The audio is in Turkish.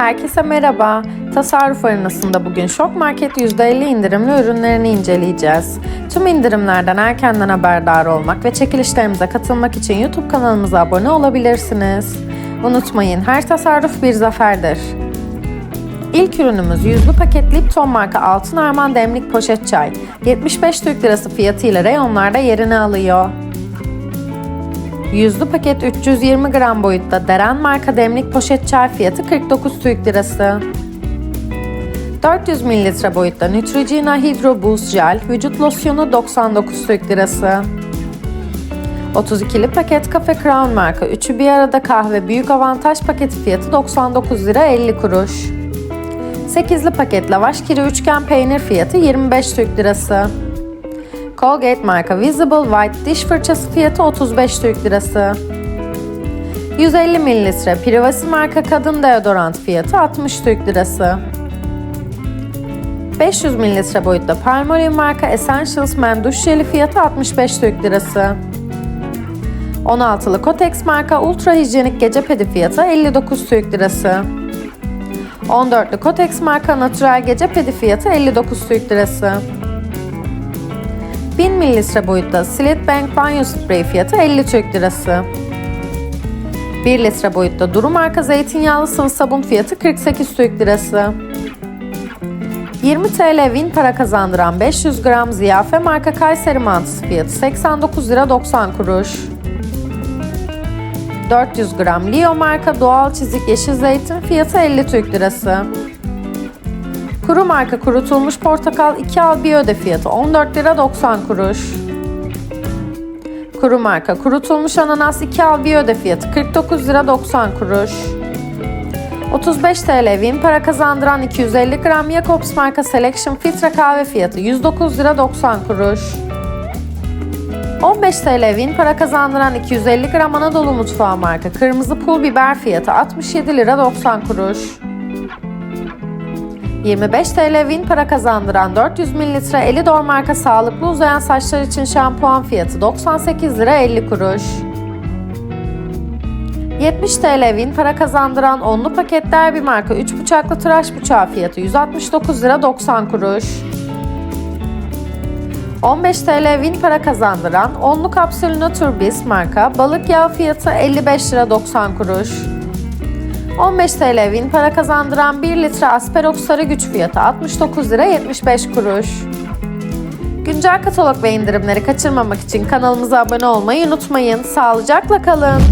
Herkese merhaba. Tasarruf arenasında bugün Şok Market %50 indirimli ürünlerini inceleyeceğiz. Tüm indirimlerden erkenden haberdar olmak ve çekilişlerimize katılmak için YouTube kanalımıza abone olabilirsiniz. Unutmayın her tasarruf bir zaferdir. İlk ürünümüz yüzlü paket Lipton marka Altın Arman demlik poşet çay. 75 Türk Lirası fiyatıyla reyonlarda yerini alıyor. Yüzlü paket 320 gram boyutta Deren marka demlik poşet çay fiyatı 49 Türk Lirası. 400 ml boyutta Neutrogena Hydro Boost Gel vücut losyonu 99 Türk Lirası. 32'li paket Cafe Crown marka üçü bir arada kahve büyük avantaj paketi fiyatı 99 lira 50 kuruş. 8'li paket lavaş kiri üçgen peynir fiyatı 25 Türk Lirası. Colgate marka Visible White diş fırçası fiyatı 35 Türk Lirası. 150 mililitre Privasi marka kadın deodorant fiyatı 60 Türk Lirası. 500 mililitre boyutta Palmolive marka Essentials Men duş jeli fiyatı 65 Türk Lirası. 16'lı Kotex marka Ultra hijyenik gece pedi fiyatı 59 Türk Lirası. 14'lü Kotex marka Natural gece pedi fiyatı 59 Türk Lirası. 1000 mililitre boyutta Slit Bank banyo spreyi fiyatı 50 Türk Lirası. 1 litre boyutta Duru marka zeytinyağlı sıvı sabun fiyatı 48 Türk Lirası. 20 TL Win para kazandıran 500 gram Ziyafe marka Kayseri mantısı fiyatı 89 lira 90 kuruş. 400 gram Leo marka doğal çizik yeşil zeytin fiyatı 50 Türk Lirası. Kuru marka kurutulmuş portakal 2 al bir öde fiyatı 14 lira 90 kuruş. Kuru marka kurutulmuş ananas 2 al bir öde fiyatı 49 lira 90 kuruş. 35 TL Win para kazandıran 250 gram Jacobs marka Selection filtre kahve fiyatı 109 lira 90 kuruş. 15 TL Win para kazandıran 250 gram Anadolu Mutfağı marka kırmızı pul biber fiyatı 67 lira 90 kuruş. 25 TL Win para kazandıran 400 ml Elidor marka sağlıklı uzayan saçlar için şampuan fiyatı 98 lira 50 kuruş. 70 TL Win para kazandıran onlu paketler bir marka 3 bıçaklı tıraş bıçağı fiyatı 169 lira 90 kuruş. 15 TL Win para kazandıran onlu kapsül Naturbis marka balık yağı fiyatı 55 lira 90 kuruş. 15 TL Win para kazandıran 1 litre Asperox sarı güç fiyatı 69 lira 75 kuruş. Güncel katalog ve indirimleri kaçırmamak için kanalımıza abone olmayı unutmayın. Sağlıcakla kalın.